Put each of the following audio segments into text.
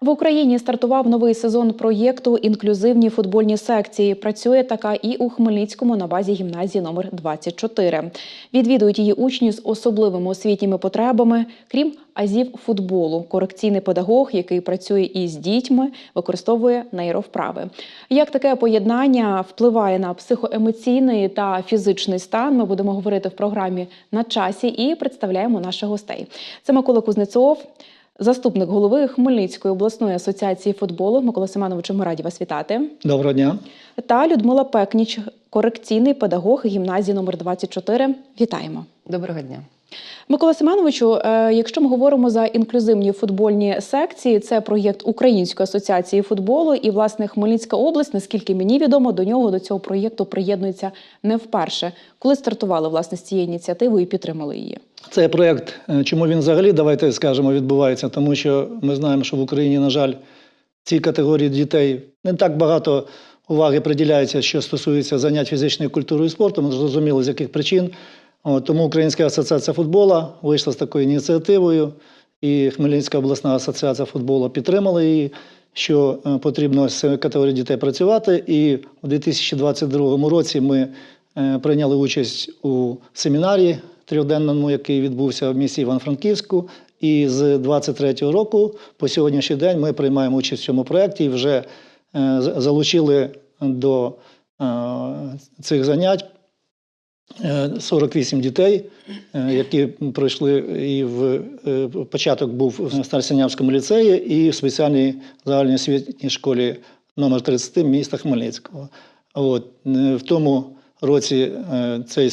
В Україні стартував новий сезон проєкту Інклюзивні футбольні секції. Працює така і у Хмельницькому на базі гімназії номер 24. Відвідують її учні з особливими освітніми потребами, крім азів футболу. Корекційний педагог, який працює із дітьми, використовує нейровправи. Як таке поєднання впливає на психоемоційний та фізичний стан? Ми будемо говорити в програмі на часі і представляємо наших гостей. Це Микола Кузнецов. Заступник голови Хмельницької обласної асоціації футболу Микола Семеновичу, ми раді вас вітати. Доброго дня. Та Людмила Пекніч, корекційний педагог гімназії номер 24. Вітаємо. Доброго дня. Микола Семеновичу, е, якщо ми говоримо за інклюзивні футбольні секції, це проєкт Української асоціації футболу і власне Хмельницька область, наскільки мені відомо, до нього до цього проєкту приєднується не вперше. Коли стартували власне з цією ініціативою і підтримали її? Цей проєкт, е, чому він взагалі, давайте скажемо, відбувається, тому що ми знаємо, що в Україні, на жаль, цій категорії дітей не так багато уваги приділяється, що стосується занять фізичною культурою і спортом. Ми зрозуміли, з яких причин. Тому Українська асоціація футболу вийшла з такою ініціативою, і Хмельницька обласна асоціація футболу підтримала її, що е, потрібно з категорією дітей працювати. І у 2022 році ми е, прийняли участь у семінарі трьохденному, який відбувся в місті Івано-Франківську. І з 23-го року по сьогоднішній день ми приймаємо участь в цьому проєкті і вже е, залучили до цих занять 48 дітей, е, які пройшли і в е, початок був в Старосинявському ліцеї і в спеціальній загальній освітній школі номер 30 міста Хмельницького. От, е, в тому році цей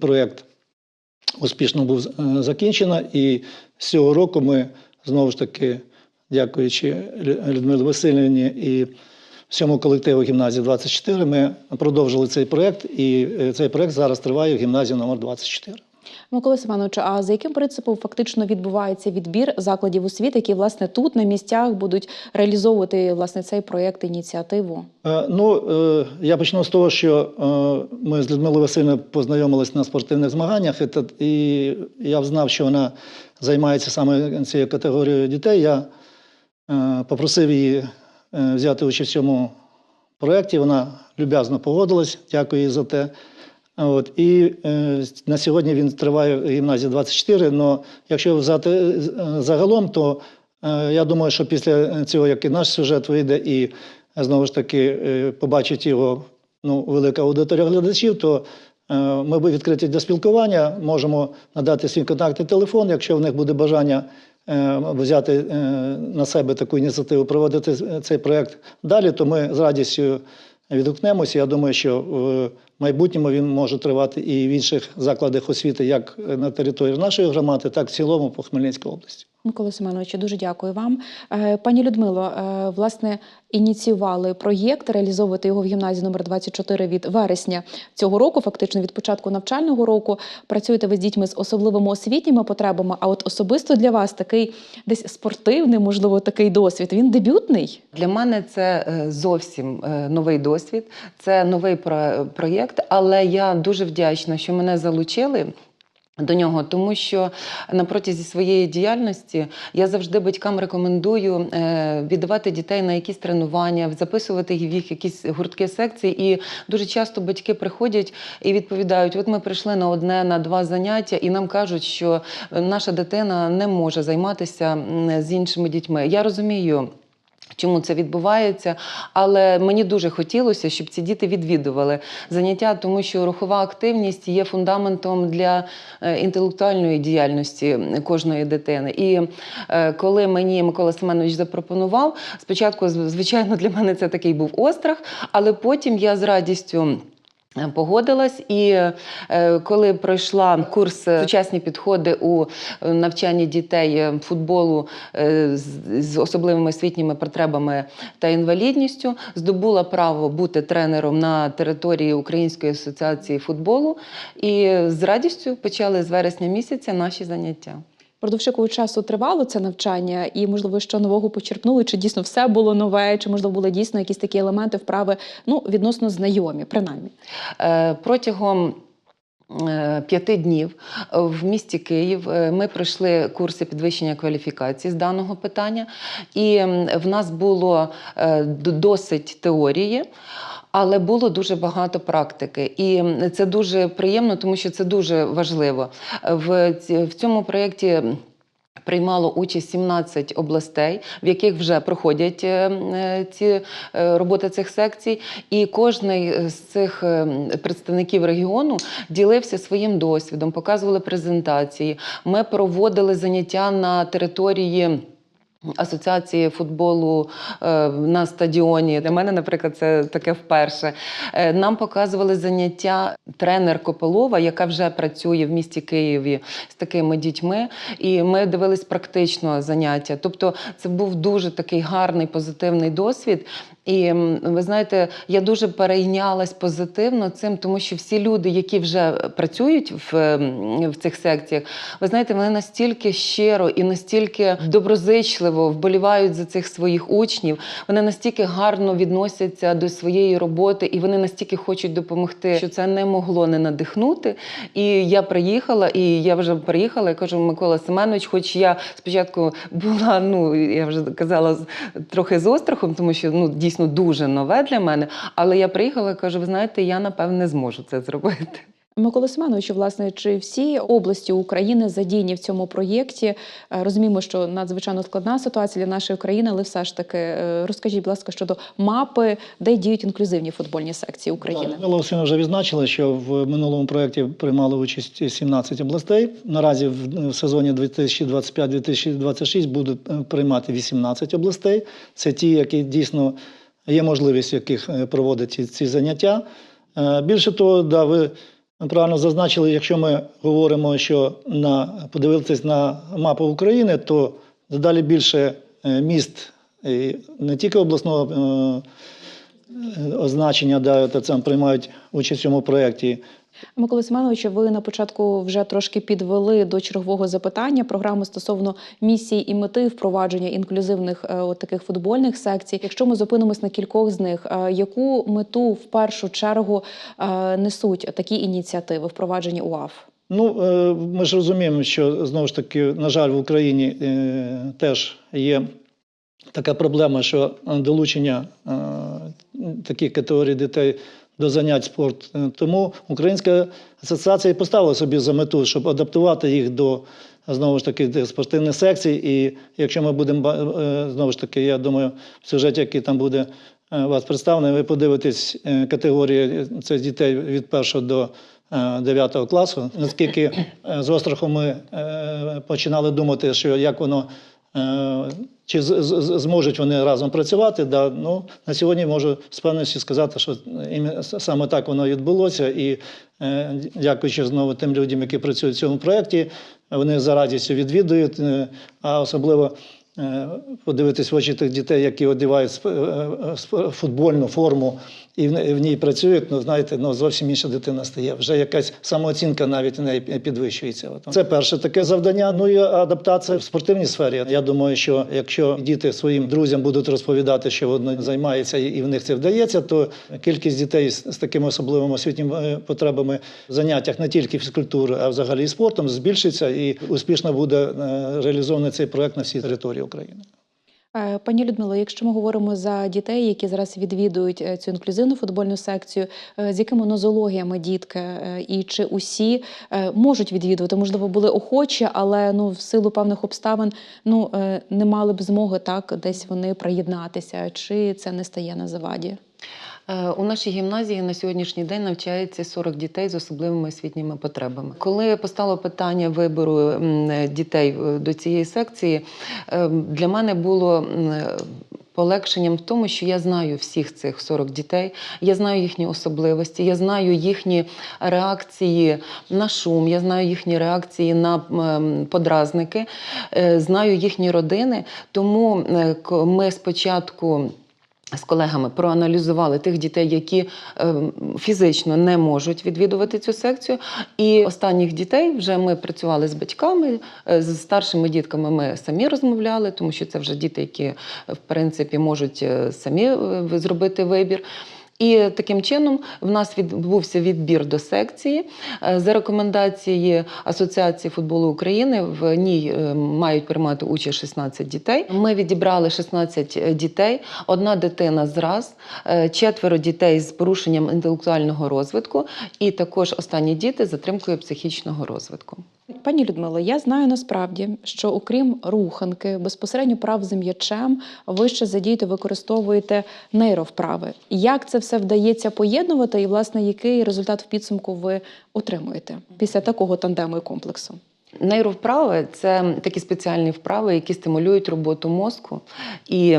проєкт успішно був закінчено, і з цього року ми знову ж таки, дякуючи Лю- Людмилі Васильівні і всьому колективу гімназії 24, ми продовжили цей проєкт, і е, цей проєкт зараз триває в гімназії номер 24. Микола Семеновичу, а за яким принципом фактично відбувається відбір закладів освіти, які власне тут на місцях будуть реалізовувати власне цей проєкт ініціативу? Е, Ну, е, я почну з того, що е, ми з Людмилою Васильівною познайомились на спортивних змаганнях, і і я знав, що вона займається саме цією категорією дітей. Я е, попросив її взяти участь в цьому проєкті. Вона люб'язно погодилась. Дякую їй за те. От, і е, на сьогодні він триває в гімназії 24. але якщо взяти е, загалом, то е, я думаю, що після цього, як і наш сюжет вийде, і е, знову ж таки е, побачить його ну, велика аудиторія глядачів, то е, ми відкриті для спілкування, можемо надати свій контактний телефон, якщо в них буде бажання е, взяти е, на себе таку ініціативу, проводити цей проєкт далі, то ми з радістю відгукнемося. Я думаю, що в майбутньому він може тривати і в інших закладах освіти, як на території нашої громади, так і в цілому по Хмельницькій області. Микола Семеновичу, дуже дякую вам. Е, Пані Людмило, е, власне, ініціювали проєкт, реалізовувати його в гімназії номер 24 від вересня цього року, фактично від початку навчального року. Працюєте ви з дітьми з особливими освітніми потребами. А от особисто для вас такий десь спортивний, можливо, такий досвід. Він дебютний. Для мене це е, зовсім новий досвід, це новий про- проєкт, але я дуже вдячна, що мене залучили. До нього, тому що на протязі своєї діяльності я завжди батькам рекомендую е, віддавати дітей на якісь тренування, записувати їх в якісь гуртки секції. І дуже часто батьки приходять і відповідають: от ми прийшли на одне, на два заняття, і нам кажуть, що е, наша дитина не може займатися з іншими дітьми. Я розумію. Чому це відбувається? Але мені дуже хотілося, щоб ці діти відвідували заняття, тому що рухова активність є фундаментом для е, інтелектуальної діяльності кожної дитини. І е, коли мені Микола Семенович запропонував, спочатку, звичайно, для мене це такий був острах, але потім я з радістю. Погодилась, і е, коли пройшла курс е, сучасні підходи у е, навчанні дітей футболу з особливими освітніми потребами та інвалідністю, здобула право бути тренером на території Української асоціації футболу, і з радістю почали з вересня місяця наші заняття. Продовж якого часу тривало це навчання, і можливо, що нового почерпнули, чи дійсно все було нове, чи можливо були дійсно якісь такі елементи вправи, ну відносно знайомі, принаймні. Е, Протягом е, П'яти днів в місті Київ Е, ми пройшли курси підвищення кваліфікації з даного питання, і в нас було е, досить теорії. Але було дуже багато практики, і це дуже приємно, тому що це дуже важливо. В, цьому проєкті Приймало участь 17 областей, в яких вже проходять е, е, ці е, роботи цих секцій, і кожний з цих представників регіону ділився своїм досвідом, показували презентації. Ми проводили заняття на території. Асоціації футболу е, на стадіоні. Для мене, наприклад, це таке вперше. Е, нам показували заняття тренер Копилова, яка вже працює в місті Києві з такими дітьми. І ми дивились практично заняття. Тобто, це був дуже такий гарний позитивний досвід. І ви знаєте, я дуже перейнялась позитивно цим, тому що всі люди, які вже працюють в, в цих секціях, ви знаєте, вони настільки щиро і настільки доброзичливо вболівають за цих своїх учнів. Вони настільки гарно відносяться до своєї роботи, і вони настільки хочуть допомогти, що це не могло не надихнути. І я приїхала, і я вже приїхала. і кажу, Микола Семенович, хоч я спочатку була, ну я вже казала, трохи з острахом, тому що ну дійсно дуже нове для мене. Але я приїхала і кажу, ви знаєте, я напевне зможу це зробити. Микола Семеновичу, власне, чи всі області України задіяні в цьому проєкті? Е, Розуміємо, що надзвичайно складна ситуація для нашої країни, але все ж таки е, розкажіть, будь ласка, щодо мапи, де діють інклюзивні футбольні секції України. Людмила Олексійовна вже відзначила, що в минулому проєкті приймали участь 17 областей. Наразі в сезоні 2025-2026 будуть е, приймати 18 областей. Це ті, які дійсно є можливість, яких проводять ці, заняття. Більше того, да, ви правильно зазначили, якщо ми говоримо, що на подивитись на мапу України, то дедалі більше е, міст і не тільки обласного. е, означення, да, та це приймають участь в цьому проєкті. Микола Семеновичу, ви на початку вже трошки підвели до чергового запитання програму стосовно місії і мети впровадження інклюзивних е, от таких футбольних секцій. Якщо ми зупинимось на кількох з них, е, яку мету в першу чергу е, несуть такі ініціативи впровадження УАФ? Ну, ми ж розуміємо, що знову ж таки, на жаль, в Україні теж є така проблема, що долучення е, таких категорій дітей до занять спорту. Е, Тому Українська асоціація поставила собі за мету, щоб адаптувати їх до знову ж таки спортивних секцій. І якщо ми будемо е, знову ж таки, я думаю, в сюжеті, який там буде е, вас представлений, ви подивитесь категорії це дітей від 1 до 9 класу. Наскільки з острахом ми починали думати, що як воно. Е, Чи зможуть вони разом працювати? Да, ну, на сьогодні можу з певністю сказати, що саме так воно відбулося. І е, дякуючи знову тим людям, які працюють в цьому проєкті, вони за радістю відвідують, е, а особливо подивитись в очі тих дітей, які одягають футбольну форму і в не- ній працюють, ну знаєте, ну зовсім інша дитина стає. Вже якась самооцінка навіть в неї підвищується. Це перше таке завдання. Ну і адаптація в спортивній сфері. Я думаю, що якщо діти своїм друзям будуть розповідати, що воно займається і в них це вдається, то кількість дітей з, такими особливими освітніми потребами в заняттях не тільки фізкультури, а взагалі спортом збільшиться і успішно буде е, реалізований цей проект на всій території України. Е, Пані Людмило, якщо ми говоримо за дітей, які зараз відвідують е, цю інклюзивну футбольну секцію, е, з якими нозологіями дітки і чи усі можуть відвідувати? Можливо, були охочі, але ну в силу певних обставин ну не мали б змоги так десь вони приєднатися, чи це не стає на заваді? Е, У нашій гімназії на сьогоднішній день навчається 40 дітей з особливими освітніми потребами. Коли постало питання вибору дітей е, до цієї секції, е, для мене було полегшенням в тому, що я знаю всіх цих 40 дітей, я знаю їхні особливості, я знаю їхні реакції на шум, я знаю їхні реакції на подразники, знаю їхні родини. Тому ми спочатку з колегами проаналізували тих дітей, які е, фізично не можуть відвідувати цю секцію. І останніх дітей вже ми працювали з батьками, е, з старшими дітками ми самі розмовляли, тому що це вже діти, які в принципі можуть е, самі зробити вибір. І таким чином в нас відбувся відбір до секції. Е, За рекомендацією Асоціації футболу України в ній е, мають приймати участь 16 дітей. Ми відібрали 16 дітей, одна дитина зраз, е, четверо дітей з порушенням інтелектуального розвитку, і також останні діти з затримкою психічного розвитку. Пані Людмило, я знаю насправді, що окрім руханки, безпосередньо прав з м'ячем, ви ще задієте, використовуєте нейровправи. Як це все вдається поєднувати, і власне який результат в підсумку ви отримуєте після такого тандему і комплексу? Нейровправи це такі спеціальні вправи, які стимулюють роботу мозку і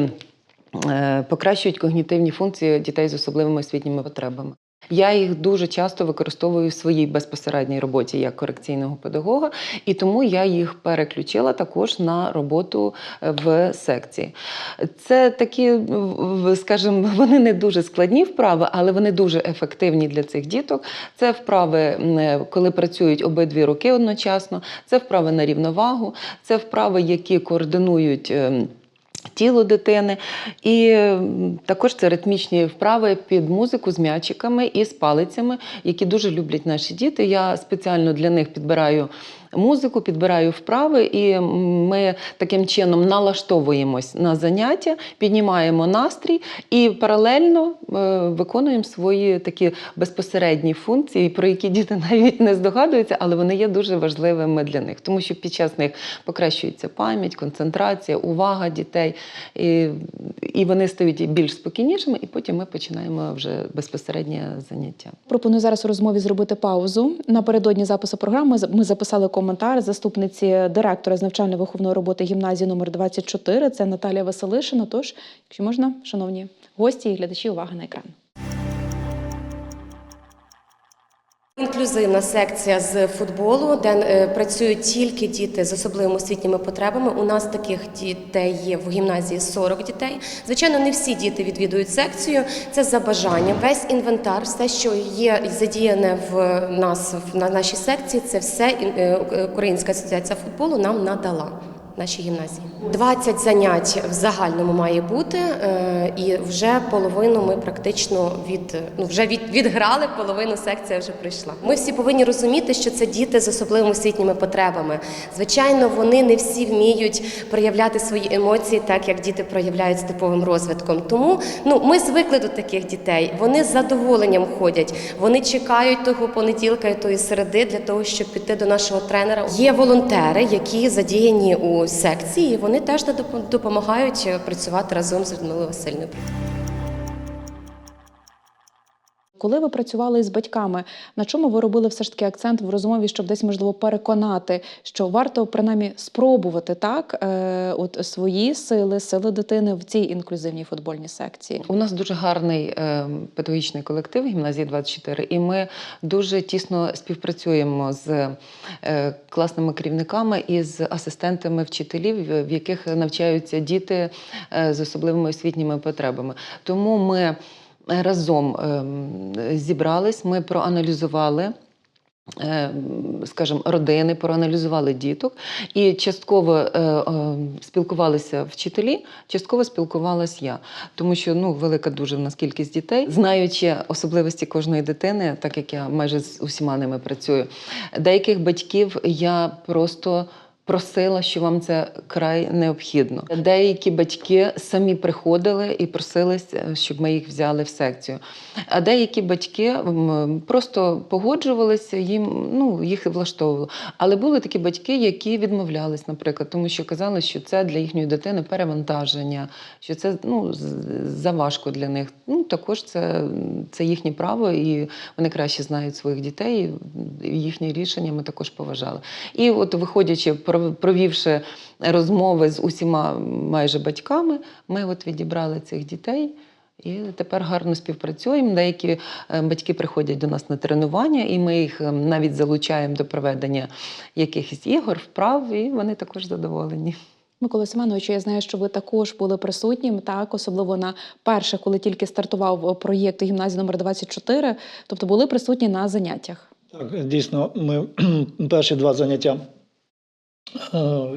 е, покращують когнітивні функції дітей з особливими освітніми потребами. Я їх дуже часто використовую в своїй безпосередній роботі як корекційного педагога, і тому я їх переключила також на роботу е, в секції. Це такі, скажімо, вони не дуже складні вправи, але вони дуже ефективні для цих діток. Це вправи, е, коли працюють обидві руки одночасно, це вправи на рівновагу, це вправи, які координують. Тіло дитини, і також це ритмічні вправи під музику з м'ячиками і з палицями, які дуже люблять наші діти. Я спеціально для них підбираю музику, підбираю вправи, і ми таким чином налаштовуємось на заняття, піднімаємо настрій і паралельно е, виконуємо свої такі безпосередні функції, про які діти навіть не здогадуються, але вони є дуже важливими для них, тому що під час них покращується пам'ять, концентрація, увага дітей, і, і вони стають більш спокійнішими, і потім ми починаємо вже безпосереднє заняття. Пропоную зараз у розмові зробити паузу. Напередодні запису програми ми записали коментар заступниці директора з навчально-виховної роботи гімназії номер 24 Це Наталія Василишина. Тож, якщо можна, шановні гості і глядачі, увага на екран. Інклюзивна секція з футболу, де е, працюють тільки діти з особливими освітніми потребами. У нас таких дітей є в гімназії 40 дітей. Звичайно, не всі діти відвідують секцію. Це за бажанням. Весь інвентар, все, що є задіяне в нас в нашій секції, це все е, Українська асоціація футболу нам надала. Нашій гімназії 20 занять в загальному має бути, е, і вже половину ми практично від ну вже від відграли. Половину секція вже прийшла. Ми всі повинні розуміти, що це діти з особливими освітніми потребами. Звичайно, вони не всі вміють проявляти свої емоції, так як діти проявляють з типовим розвитком. Тому ну ми звикли до таких дітей. Вони з задоволенням ходять. Вони чекають того понеділка і тої середи для того, щоб піти до нашого тренера. Є волонтери, які задіяні у секції. Вони теж допомагають працювати разом з Людмилою Васильною. Коли ви працювали із батьками, на чому ви робили все ж таки акцент в розмові, щоб десь можливо переконати, що варто принаймні спробувати так, е, от свої сили, сили дитини в цій інклюзивній футбольній секції? У нас дуже гарний е, педагогічний колектив гімназії 24, і ми дуже тісно співпрацюємо з е, класними керівниками і з асистентами вчителів, в- яких навчаються діти е, з особливими освітніми потребами. Тому ми разом ем, зібрались, ми проаналізували. е, Скажімо, родини, проаналізували діток, і частково е, е, спілкувалися вчителі, частково спілкувалась я, тому що ну велика дуже в нас кількість дітей, знаючи особливості кожної дитини, так як я майже з усіма ними працюю. Деяких батьків я просто. Просила, що вам це край необхідно. Деякі батьки самі приходили і просилися, щоб ми їх взяли в секцію. А деякі батьки просто погоджувалися, їм ну їх влаштовувало. Але були такі батьки, які відмовлялись, наприклад, тому що казали, що це для їхньої дитини перевантаження, що це ну заважко для них. Ну також це, це їхнє право, і вони краще знають своїх дітей. і Їхні рішення ми також поважали. І от, виходячи, пров- провівши розмови з усіма майже батьками, ми от відібрали цих дітей. І тепер гарно співпрацюємо. Деякі е, батьки приходять до нас на тренування, і ми їх е, навіть залучаємо до проведення якихось ігор, вправ, і вони також задоволені. Микола Семеновичу, я знаю, що ви також були присутнім, так особливо на перше, коли тільки стартував е, проєкт гімназії номер 24, тобто були присутні на заняттях. Так, дійсно, ми перші два заняття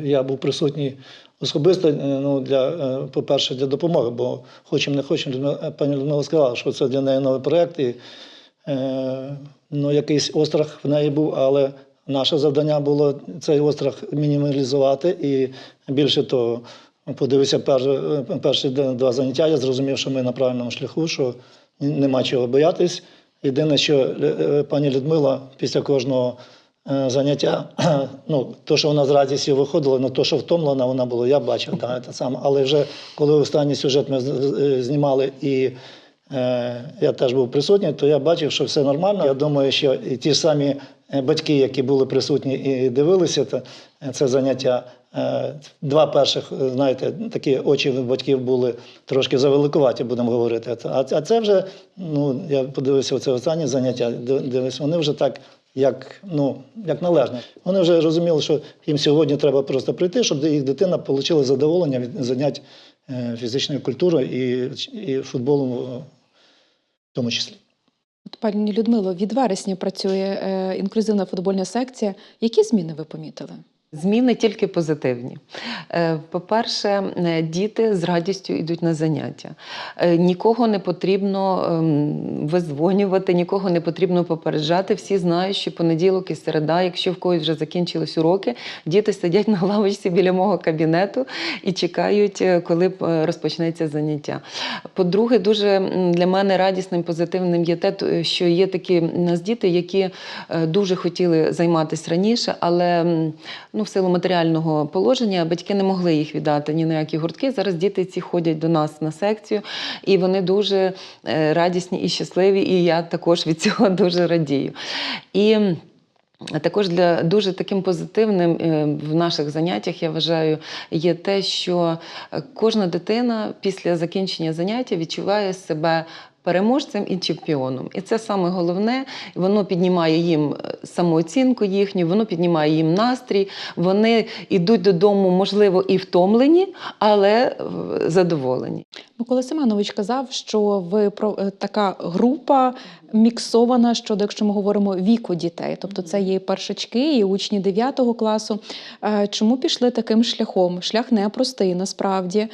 я був присутній особисто, е, ну, для, е, по-перше, для допомоги, бо хочемо не хочемо, пані Людмила сказала, що це для неї новий проєкт, і е, ну, якийсь острах в неї був, але наше завдання було цей острах мінімалізувати і більше того, подивився перші, перші два заняття, я зрозумів, що ми на правильному шляху, що нема чого боятись. Єдине, що е, пані Людмила після кожного е, заняття, ну, то, що вона з радістю виходила, ну то, що втомлена вона була, я бачив, да, це саме. але вже коли останній сюжет ми з- знімали і е, я теж був присутній, то я бачив, що все нормально. Я думаю, що і ті ж самі е, батьки, які були присутні і дивилися це, заняття, е, два перших, е, знаєте, такі очі батьків були трошки завеликуваті, будемо говорити. А, це вже, ну, я подивився це останнє заняття, див- вони вже так. Як, ну, як належне. Вони вже розуміли, що їм сьогодні треба просто прийти, щоб їх дитина отримала задоволення від занять е, фізичною культурою і, і футболом в тому числі. От, пані Людмило, від вересня працює е, інклюзивна футбольна секція. Які зміни ви помітили? Зміни тільки позитивні. Е, По-перше, е, діти з радістю йдуть на заняття. Е, Нікого не потрібно ем, визвонювати, нікого не потрібно попереджати. Всі знають, що понеділок і середа, якщо в когось вже закінчились уроки, діти сидять на лавочці біля мого кабінету і чекають, коли розпочнеться заняття. По-друге, дуже для мене радісним, позитивним є те, що є такі в нас діти, які дуже хотіли займатися раніше, але ну, в силу матеріального положення батьки не могли їх віддати ні на які гуртки. Зараз діти ці ходять до нас на секцію, і вони дуже е, радісні і щасливі. І я також від цього дуже радію. І також для дуже таким позитивним е, в наших заняттях я вважаю є те, що е, кожна дитина після закінчення заняття відчуває себе. Переможцем і чемпіоном, і це саме головне. Воно піднімає їм е, самооцінку їхню, воно піднімає їм настрій. Вони йдуть додому, можливо, і втомлені, але е, задоволені. Микола Семенович казав, що ви про е, така група міксована щодо, якщо ми говоримо віку дітей, тобто це є і першачки, і учні 9 класу. Чому пішли таким шляхом? Шлях непростий, насправді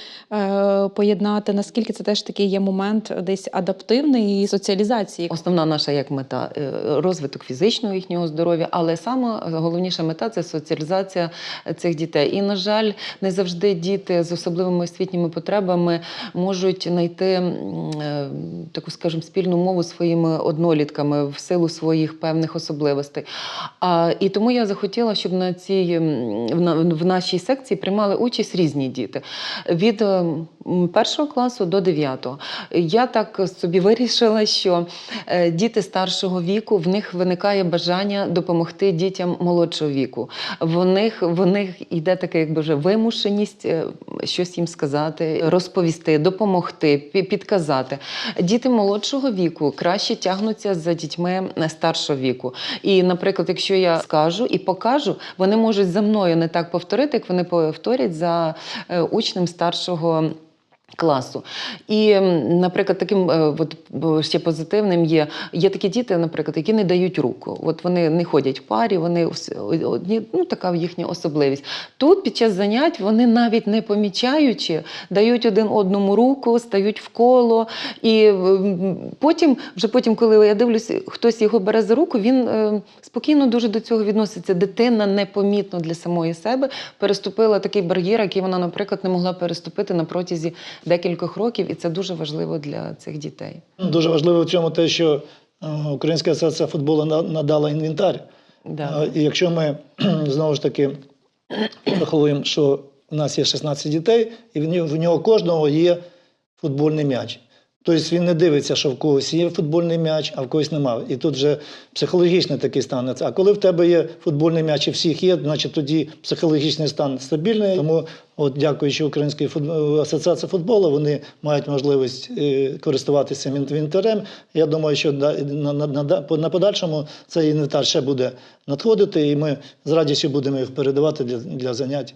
поєднати, наскільки це теж такий є момент десь адаптивний і соціалізації. Основна наша як мета е, розвиток фізичного їхнього здоров'я, але саме головніша мета це соціалізація цих дітей. І, на жаль, не завжди діти з особливими освітніми потребами можуть знайти е, таку, скажімо, спільну мову своїми однолітками в силу своїх певних особливостей. А, і тому я захотіла, щоб на цій в, на- в нашій секції приймали участь різні діти від першого класу до дев'ятого. Я так собі вирішила, що е, діти старшого віку в них виникає бажання допомогти дітям молодшого віку. В них, в них йде така якби вже вимушеність е, щось їм сказати, розповісти, допомогти, підказати. Діти молодшого віку краще тягнуться за дітьми е, старшого віку. І, наприклад, якщо я скажу і покажу, вони можуть за мною не так повторити, як вони повторять за учнем старшого. Класу. І, наприклад, таким е, от, ще позитивним є, є такі діти, наприклад, які не дають руку. От вони не ходять в парі, вони одні, ну така їхня особливість. Тут під час занять вони навіть не помічаючи, дають один одному руку, стають в коло. І потім, вже потім, коли я дивлюся, хтось його бере за руку, він е, спокійно дуже до цього відноситься. Дитина непомітно для самої себе переступила такий бар'єр, який вона, наприклад, не могла переступити на протязі декількох років, і це дуже важливо для цих дітей. Дуже важливо в цьому те, що е, Українська асоціація футболу на- надала інвентар. Да. Е, І якщо ми знову ж таки враховуємо, що в нас є 16 дітей, і в нього кожного є футбольний м'яч. Тобто він не дивиться, що в когось є футбольний м'яч, а в когось немає. І тут вже психологічний такий стан. А коли в тебе є футбольний м'яч і всіх є, значить тоді психологічний стан стабільний. Тому, от, дякуючи Українській футбол... асоціації футболу, вони мають можливість е, користуватися інвентарем. Я думаю, що на, на, на, на подальшому цей інвентар ще буде надходити, і ми з радістю будемо їх передавати для, для занять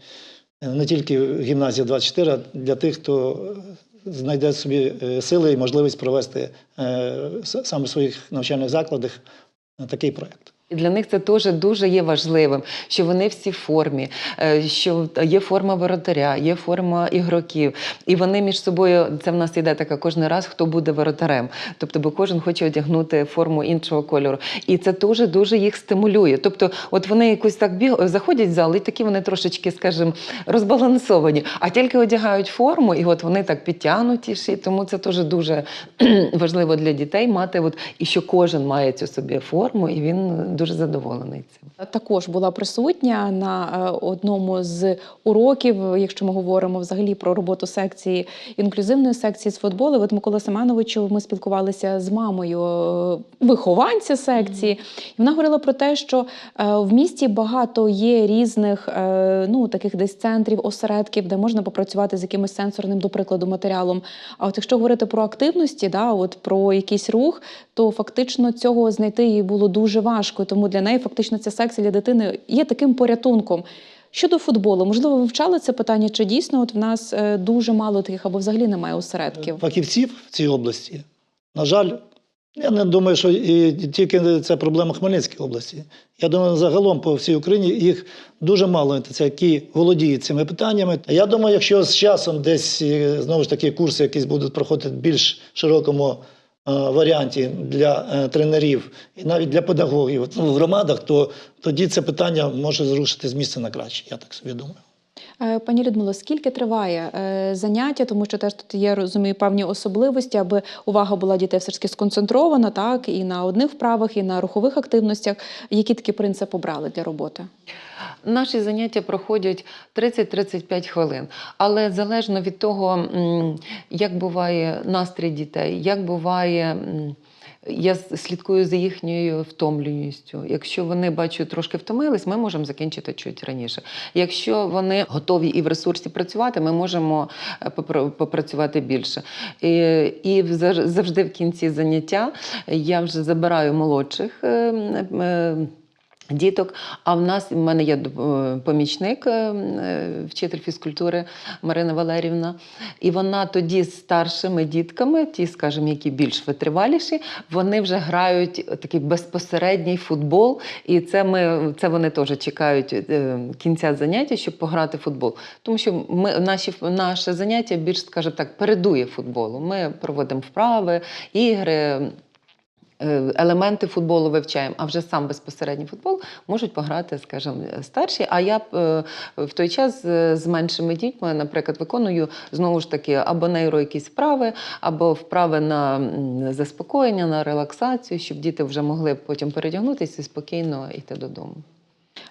е, не тільки в гімназії 24, а для тих, хто знайде собі е, сили і можливість провести е, саме в своїх навчальних закладах е, такий проєкт. І для них це теж дуже є важливим, що вони всі в формі, е, що є форма воротаря, є форма ігроків. І вони між собою, це в нас йде така кожен раз, хто буде воротарем. Тобто, бо кожен хоче одягнути форму іншого кольору. І це дуже дуже їх стимулює. Тобто, от вони якось так біг... заходять в зал, і такі вони трошечки, скажімо, розбалансовані, а тільки одягають форму, і от вони так підтягнутіші. Тому це теж дуже важливо для дітей мати, от, і що кожен має цю собі форму, і він дуже задоволений цим. Також була присутня на е, одному з уроків, якщо ми говоримо взагалі про роботу секції інклюзивної секції з футболу. От Микола Семеновичу ми спілкувалися з мамою е, вихованця секції. І вона говорила про те, що е, в місті багато є різних ну таких десь центрів, осередків, де можна попрацювати з якимось сенсорним, до прикладу, матеріалом. А от якщо говорити про активності, да, от про якийсь рух, то фактично цього знайти їй було дуже важко. Тому для неї фактично ця секція для дитини є таким порятунком. Щодо футболу, можливо, ви вивчали це питання, чи дійсно от в нас е, дуже мало таких або взагалі немає осередків? фахівців в цій області. На жаль, я не думаю, що і тільки це проблема Хмельницької області. Я думаю, загалом по всій Україні їх дуже мало, які володіють цими питаннями. Я думаю, якщо з часом десь е, знову ж таки курси якісь будуть проходити більш широкому варіанті для е, тренерів і навіть для педагогів в громадах, то тоді це питання може зрушити з місця на краще. Я так собі думаю. Е, Пані Людмило, скільки триває е, заняття, тому що теж тут є, розумію, певні особливості, аби увага була дітей все ж таки сконцентрована, так, і на одних вправах, і на рухових активностях. Які такі принцип обрали для роботи? Наші заняття проходять 30-35 хвилин, але залежно від того, як буває настрій дітей, як буває. Я слідкую за їхньою втомленістю. Якщо вони бачу трошки втомились, ми можемо закінчити чуть раніше. Якщо вони готові і в ресурсі працювати, ми можемо е, попрацювати більше. І, завжди в кінці заняття я вже забираю молодших. Діток, а в нас в мене є е, помічник, е, е, вчитель фізкультури Марина Валерівна, і вона тоді з старшими дітками, ті, скажімо, які більш витриваліші, вони вже грають такий безпосередній футбол. І це ми це вони теж чекають кінця заняття, щоб пограти в футбол. Тому що ми наші наше заняття більш, скажімо так, передує футболу. Ми проводимо вправи, ігри. Е, Елементи футболу вивчаємо, а вже сам безпосередній футбол можуть пограти, скажімо, старші. А я е, в той час з з меншими дітьми, наприклад, виконую знову ж таки або нейро якісь вправи, або вправи на заспокоєння, на релаксацію, щоб діти вже могли потім передягнутися і спокійно йти додому.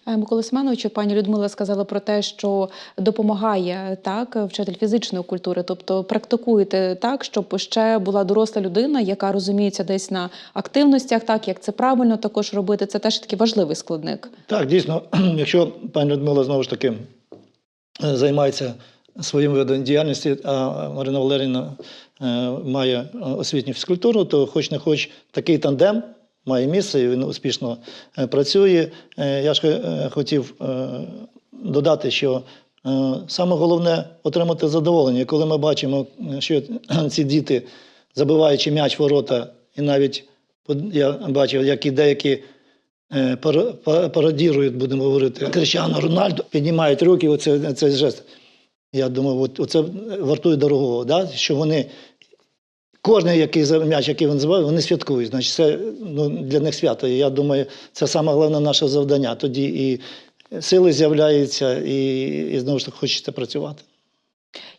Микола Семеновичу, пані Людмила сказала про те, що допомагає так вчитель фізичної культури, тобто практикуєте так, щоб ще була доросла людина, яка розуміється десь на активностях, так як це правильно також робити. Це теж такий важливий складник. Так, дійсно, якщо пані Людмила знову ж таки е, займається своїм видом діяльності, а Марина Валерівна е, має е, освітню фізкультуру, то хоч не хоч такий тандем має місце, і він успішно е, працює. Е, Я ж е, хотів додати, що саме головне отримати задоволення. Коли ми бачимо, що ці діти, забиваючи м'яч ворота, і навіть я бачив, як і деякі пародірують, будемо говорити, Крещано Рональдо, піднімають руки, оце, цей жест. Я думаю, от, оце вартує дорогого, да? що вони, кожен який м'яч, який він забивають, вони святкують. Значить, це ну, для них свято. І я думаю, це саме головне наше завдання. Тоді і сили з'являються, і, і знову ж таки хочеться працювати.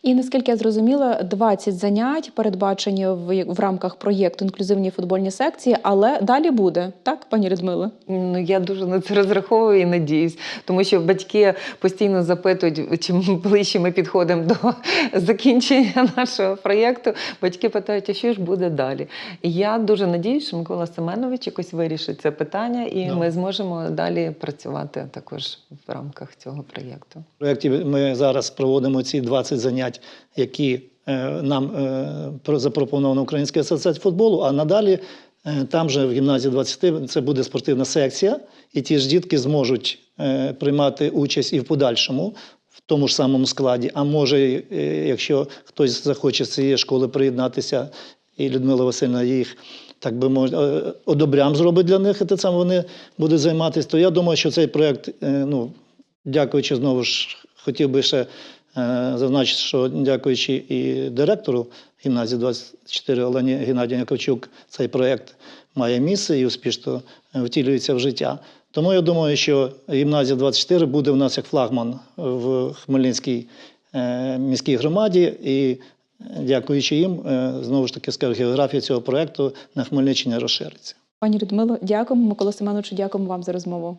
І наскільки я зрозуміла, 20 занять передбачені в, в рамках проєкту інклюзивні футбольні секції, але далі буде так, пані Людмила? Ну, я дуже на це розраховую і надіюсь, тому що батьки постійно запитують, чим ближче ми підходимо до закінчення нашого проєкту. Батьки питають, а що ж буде далі? І я дуже надіюсь, що Микола Семенович якось вирішить це питання, і Да. ми зможемо далі працювати також в рамках цього проєкту. В проєкті ми зараз проводимо ці 20 занять, які е, нам е, запропоновано Українська асоціація футболу. А надалі е, там же в гімназії 20 це буде спортивна секція, і ті ж дітки зможуть приймати участь і в подальшому. В тому ж самому складі, а може, якщо хтось захоче з цієї школи приєднатися, і Людмила Васильівна їх так би мовити, одобрям зробить для них, і те саме вони будуть займатися. То я думаю, що цей проєкт, ну, дякуючи знову ж, хотів би ще е, зазначити, що дякуючи і директору гімназії 24 Олені Геннадію Яковчук, цей проєкт має місце і успішно е, втілюється в життя. Тому я думаю, що гімназія 24 буде у нас як флагман в Хмельницькій е, міській громаді. І дякуючи їм, знову ж таки скажу, географія цього проєкту на Хмельниччині розшириться. Пані Людмило, дякуємо. Микола Семеновичу, дякуємо вам за розмову.